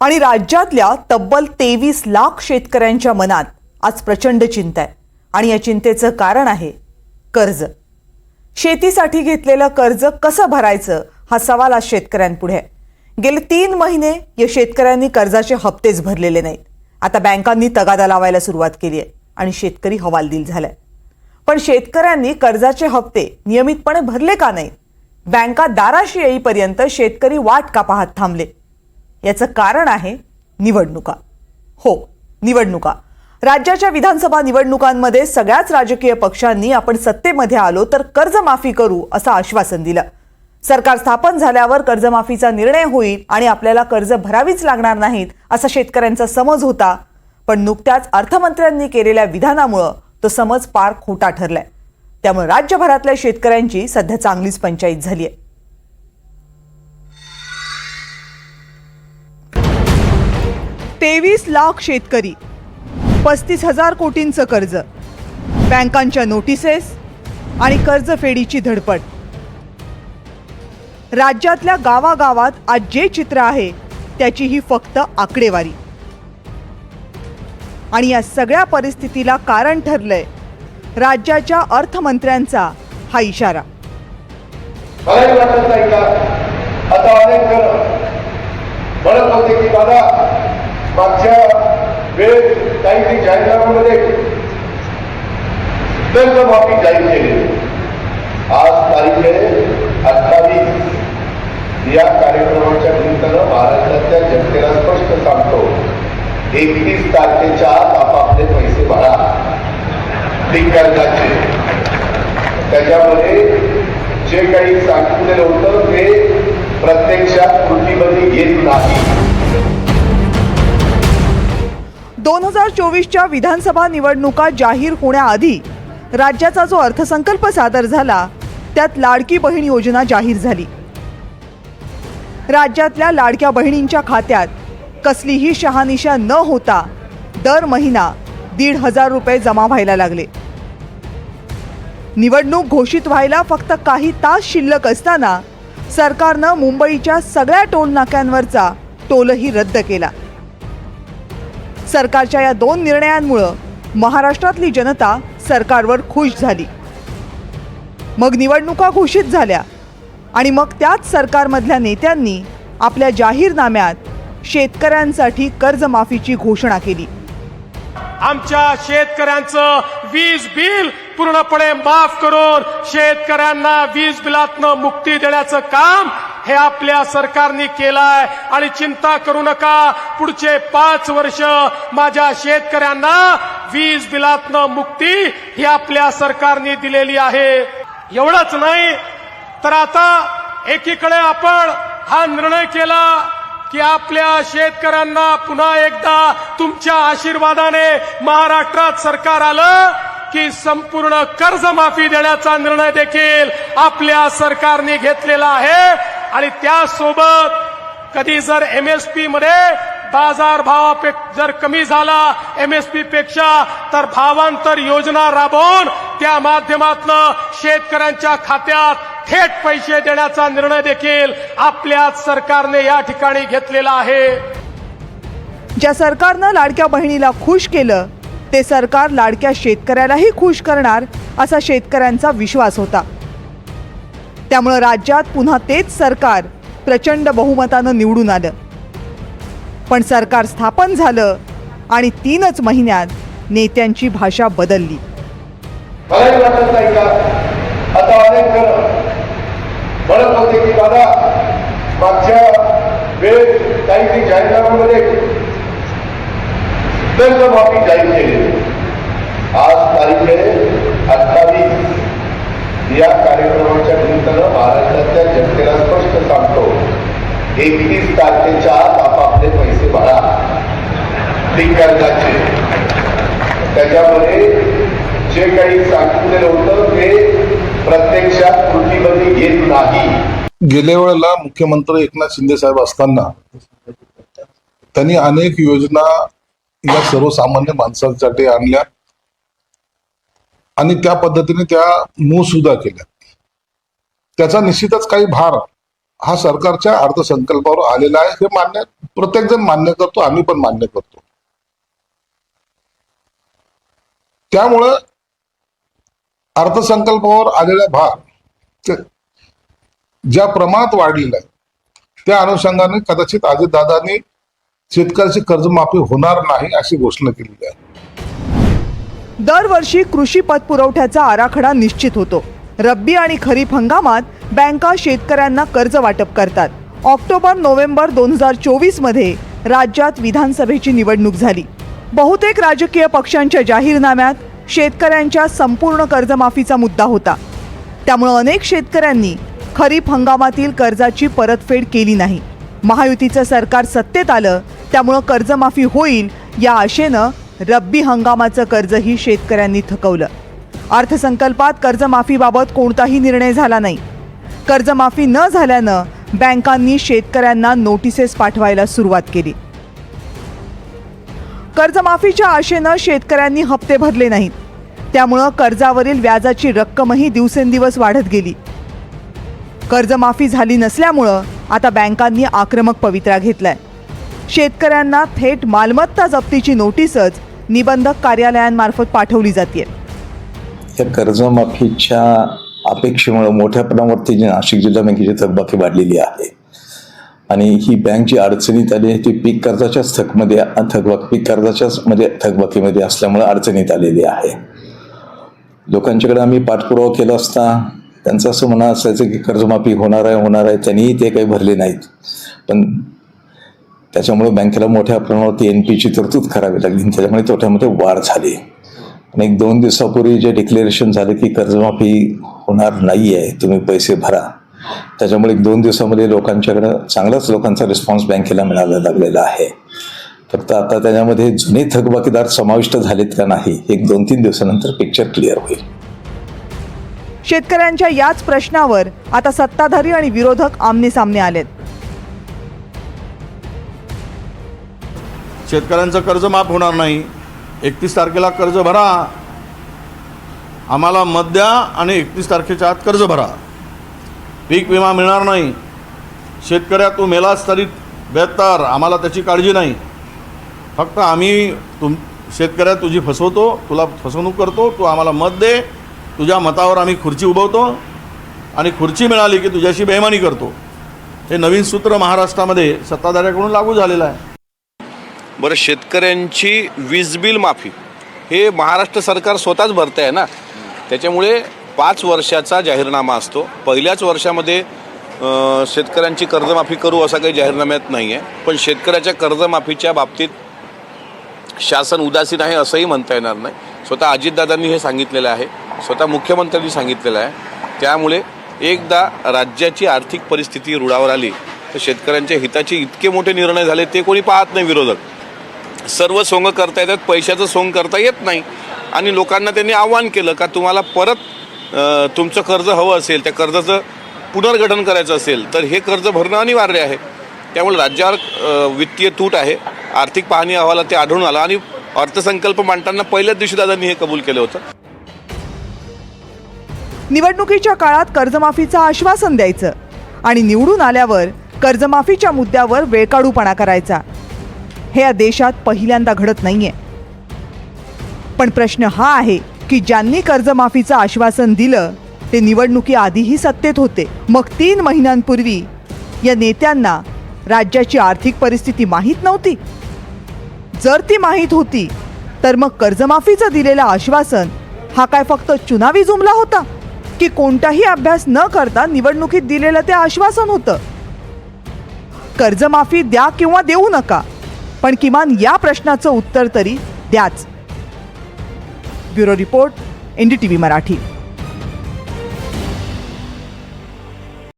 आणि राज्यातल्या तब्बल तेवीस लाख शेतकऱ्यांच्या मनात आज प्रचंड चिंता आहे. आणि या चिंतेचं कारण आहे कर्ज. शेतीसाठी घेतलेलं कर्ज कसं भरायचं हा सवाल आज शेतकऱ्यांपुढे आहे. गेले तीन महिने या शेतकऱ्यांनी कर्जाचे हप्तेच भरलेले नाहीत. आता बँकांनी तगादा लावायला सुरुवात केली आहे आणि शेतकरी हवालदिल झालाय. पण शेतकऱ्यांनी कर्जाचे हप्ते नियमितपणे भरले का नाही बँका दाराशी येईपर्यंत शेतकरी वाट का पाहत थांबले? याचं कारण आहे निवडणुका. हो निवडणुका. राज्याच्या विधानसभा निवडणुकांमध्ये सगळ्याच राजकीय पक्षांनी आपण सत्तेमध्ये आलो तर कर्जमाफी करू असं आश्वासन दिलं. सरकार स्थापन झाल्यावर कर्जमाफीचा निर्णय होईल आणि आपल्याला कर्ज भरावीच लागणार नाहीत असा शेतकऱ्यांचा समज होता. पण नुकत्याच अर्थमंत्र्यांनी केलेल्या विधानामुळं तो समज पार खोटा ठरलाय. त्यामुळे राज्यभरातल्या शेतकऱ्यांची सध्या चांगलीच पंचायत झाली आहे तेवीस लाख शेतकरी पस्तीस हजार कोटींचं कर्ज बँकांच्या नोटिसेस आणि कर्जफेडीची धडपड. राज्यातल्या गावागावात आज जे चित्र आहे त्याची ही फक्त आकडेवारी. आणि या सगळ्या परिस्थितीला कारण ठरलंय राज्याच्या अर्थमंत्र्यांचा हा इशारा. आता अनेक जण म्हणत होते की दादा मागच्या वेळेस काही जाहीरनाम्यामध्ये कर्जमाफी जाहीर केली. आज तारीख आहे अठ्ठावीस. या कार्यक्रमाच्या निमित्तानं महाराष्ट्रातल्या जनतेला स्पष्ट सांगतो एकतीस तारखेच्या आत आपापले पैसे भरा. ती कर्जाचे त्याच्यामध्ये जे काही सांगितलेलं होतं ते प्रत्यक्षात कृतीमध्ये येत नाही. दोन हजार चोवीसच्या विधानसभा निवडणुका जाहीर होण्याआधी राज्याचा जो अर्थसंकल्प सादर झाला त्यात लाडकी बहीण योजना जाहीर झाली. राज्यातल्या लाडक्या बहिणींच्या खात्यात कसलीही शहानिशा न होता दर महिना दीड हजार रुपये जमा व्हायला लागले. निवडणूक घोषित व्हायला फक्त काही तास शिल्लक असताना सरकारनं मुंबईच्या सगळ्या टोल नाक्यांवरचा टोलही रद्द केला. सरकारच्या या दोन निर्णयांमुळं महाराष्ट्रातली जनता सरकारवर खुश झाली. मग निवडणुका घोषित झाल्या आणि मग त्याच सरकारमधल्या नेत्यांनी आपल्या जाहीरनाम्यात शेतकऱ्यांसाठी कर्जमाफीची घोषणा केली. आमच्या शेतकऱ्यांचं वीज बिल पूर्णपणे माफ करून शेतकऱ्यांना वीज बिलातनं मुक्ती देण्याचं काम हे आपल्या सरकारने केलंय आणि चिंता करू नका. पुढचे पाच वर्ष माझ्या शेतकऱ्यांना वीज बिलातनं मुक्ती ही आपल्या सरकारने दिलेली आहे. एवढंच नाही तर आता एकीकडे आपण हा निर्णय केला की आपल्या शेतकऱ्यांना पुन्हा एकदा तुमच्या आशीर्वादाने महाराष्ट्रात सरकार आलं की संपूर्ण कर्जमाफी देण्याचा निर्णय देखील आपल्या सरकारने घेतलेला आहे. आणि त्यासोबत कधी जर एमएसपी मध्ये बाजार भाव जर कमी झाला एमएसपी पेक्षा तर भावांतर योजना राबवून त्या माध्यमातून शेतकऱ्यांच्या खात्यात थेट पैसे देण्याचा निर्णय देखील आपल्याच सरकारने या ठिकाणी घेतलेला आहे. ज्या सरकारनं लाडक्या बहिणीला खुश केलं ते सरकार लाडक्या शेतकऱ्यालाही खुश करणार असा शेतकऱ्यांचा विश्वास होता. त्यामुळं राज्यात पुन्हा तेच सरकार प्रचंड बहुमतानं निवडून आलं. पण सरकार स्थापन झालं आणि तीनच महिन्यात नेत्यांची भाषा बदलली. मलाही वाटत नाही का आता अनेक जण म्हणत होते की दादा मागच्या काही जाहीरनाम्यामध्ये कर्जमाफी जाहीर केली. आज तारीख आहे अठ्ठावीस. या कार्यक्रमाच्या निमित्तानं महाराष्ट्रातल्या जनतेला स्पष्ट सांगतो एकतीस तारखेच्या आत आपापले पैसे भरा. ते कर्जाचे त्याच्यामध्ये जे काही सांगितलेलं होतं ते प्रत्यक्षात कृतीमध्ये येत नाही. गेल्या वेळेला मुख्यमंत्री एकनाथ शिंदे साहेब असताना त्यांनी अनेक योजना या सर्वसामान्य माणसांसाठी आणल्या आणि त्या पद्धतीने त्या मूळ सुद्धा केल्या. त्याचा निश्चितच काही भार हा सरकारच्या अर्थसंकल्पावर आलेला आहे. हे मान्य प्रत्येक जण मान्य करतो आम्ही पण मान्य करतो. त्यामुळं अर्थसंकल्पावर आलेला भार ज्या प्रमाणात वाढलेला आहे त्या अनुषंगाने कदाचित अजितदादांनी शेतकऱ्याची कर्जमाफी होणार नाही अशी घोषणा केलेली आहे. दरवर्षी कृषी पतपुरवठ्याचा आराखडा निश्चित होतो. रब्बी आणि खरीप हंगामात बँका शेतकऱ्यांना कर्ज वाटप करतात. ऑक्टोबर नोव्हेंबर दोन हजार चोवीसमध्ये राज्यात विधानसभेची निवडणूक झाली. बहुतेक राजकीय पक्षांच्या जाहीरनाम्यात शेतकऱ्यांच्या संपूर्ण कर्जमाफीचा मुद्दा होता. त्यामुळं अनेक शेतकऱ्यांनी खरीप हंगामातील कर्जाची परतफेड केली नाही. महायुतीचं सरकार सत्तेत आलं त्यामुळं कर्जमाफी होईल या आशेनं रब्बी हंगामाचं कर्जही शेतकऱ्यांनी थकवलं. अर्थसंकल्पात कर्जमाफीबाबत कोणताही निर्णय झाला नाही. कर्जमाफी न झाल्यानं बँकांनी शेतकऱ्यांना नोटिसेस पाठवायला सुरुवात केली. कर्जमाफीच्या आशेनं शेतकऱ्यांनी हप्ते भरले नाहीत. त्यामुळं कर्जावरील व्याजाची रक्कमही दिवसेंदिवस वाढत गेली. कर्जमाफी झाली नसल्यामुळं आता बँकांनी आक्रमक पवित्रा घेतलाय. शेतकऱ्यांना थेट मालमत्ता जप्तीची नोटीसच निबंधक कार्यालयांमार्फत पाठवली जाते कर्जमाफीच्या अपेक्षेमुळे मोठ्या प्रमाणावरती जी नाशिक जिल्हा बँकेची थकबाकी वाढलेली आहे. आणि ही बँकची अडचणीत आली आहे ती पीक कर्जाच्याच थकमध्ये थकबाक पीक कर्जाच्याच म्हणजे थकबाकीमध्ये असल्यामुळे अडचणीत आलेली आहे. लोकांच्याकडे आम्ही पाठपुरावा केला असता त्यांचं असं म्हणणं असायचं की कर्जमाफी होणार आहे होणार आहे त्यांनीही ते काही भरले नाहीत. पण त्याच्यामुळे बँकेला मोठ्या प्रमाणावरती एन पीची तरतूद करावी लागली त्याच्यामुळे तोट्यामध्ये वाढ झाली. आणि एक दोन दिवसापूर्वी जे डिक्लेरेशन झालं की कर्जमाफी होणार नाही आहे तुम्ही पैसे भरा. त्याच्यामुळे एक दोन दिवसामध्ये लोकांच्याकडं चांगलाच लोकांचा रिस्पॉन्स बँकेला मिळायला लागलेला आहे. फक्त आता त्याच्यामध्ये जुने थकबाकीदार समाविष्ट झालेत का नाही एक दोन तीन दिवसानंतर पिक्चर क्लिअर होईल. शेतकऱ्यांच्या याच प्रश्नावर आता सत्ताधारी आणि विरोधक आमने सामने आलेत. शेतकऱ्यांचं कर्ज माफ होणार नाही. एकतीस तारखेला कर्ज भरा. आम्हाला मत द्या आणि एकतीस तारखेच्या आत कर्ज भरा. पीक विमा मिळणार नाही. शेतकऱ्या तू मेलास तरी बेहतर आम्हाला त्याची काळजी नाही. फक्त आम्ही तुम शेतकऱ्या तुझी फसवतो तुला फसवणूक करतो तू आम्हाला मत दे. तुझ्या मतावर आम्ही खुर्ची उभवतो आणि खुर्ची मिळाली की तुझ्याशी बेमानी करतो. हे नवीन सूत्र महाराष्ट्रामध्ये सत्ताधाऱ्याकडून लागू झालेलं आहे. बरं शेतकऱ्यांची वीज बिल माफी. हे महाराष्ट्र सरकार स्वतःच भरतं आहे ना. त्याच्यामुळे पाच वर्षाचा जाहीरनामा असतो. पहिल्याच वर्षामध्ये शेतकऱ्यांची कर्जमाफी करू असा काही जाहीरनाम्यात नाही आहे पण शेतकऱ्याच्या कर्जमाफीच्या बाबतीत शासन उदासीन आहे असंही म्हणता येणार नाही. स्वतः अजितदादांनी हे सांगितलेलं आहे. स्वतः मुख्यमंत्र्यांनी सांगितलेलं आहे. त्यामुळे एकदा राज्याची आर्थिक परिस्थिती रुळावर आली तर शेतकऱ्यांच्या हिताचे इतके मोठे निर्णय झाले ते कोणी पाहत नाही विरोधक. सर्व सोंग करता येतात पैशाचं सोंग करता येत नाही. आणि लोकांना त्यांनी आव्हान केलं का तुम्हाला परत तुमचं कर्ज हवं असेल त्या कर्जाचं पुनर्गठन करायचं असेल तर हे कर्ज भरणं अनिवार्य आहे. त्यामुळे राज्यावर वित्तीय तूट आहे. आर्थिक पाहणी अहवाला ते आढळून आलं आणि अर्थसंकल्प मांडताना पहिल्याच दिवशी दादांनी हे कबूल केलं होतं. निवडणुकीच्या काळात कर्जमाफीचं आश्वासन द्यायचं आणि निवडून आल्यावर कर्जमाफीच्या मुद्द्यावर वेळकाढूपणा करायचा. हे या देशात पहिल्यांदा घडत नाहीये. पण प्रश्न हा आहे की ज्यांनी कर्जमाफीचं आश्वासन दिलं ते निवडणुकी आधीही सत्तेत होते. मग तीन महिन्यांपूर्वी या नेत्यांना राज्याची आर्थिक परिस्थिती माहीत नव्हती. जर ती माहीत होती तर मग कर्जमाफीचं दिलेलं आश्वासन हा काय फक्त चुनावी जुमला होता? की कोणताही अभ्यास न करता निवडणुकीत दिलेलं ते आश्वासन होतं? कर्जमाफी द्या किंवा देऊ नका. पण किमान या प्रश्नाचं उत्तर तरी द्याच. Bureau report NDTV Marathi.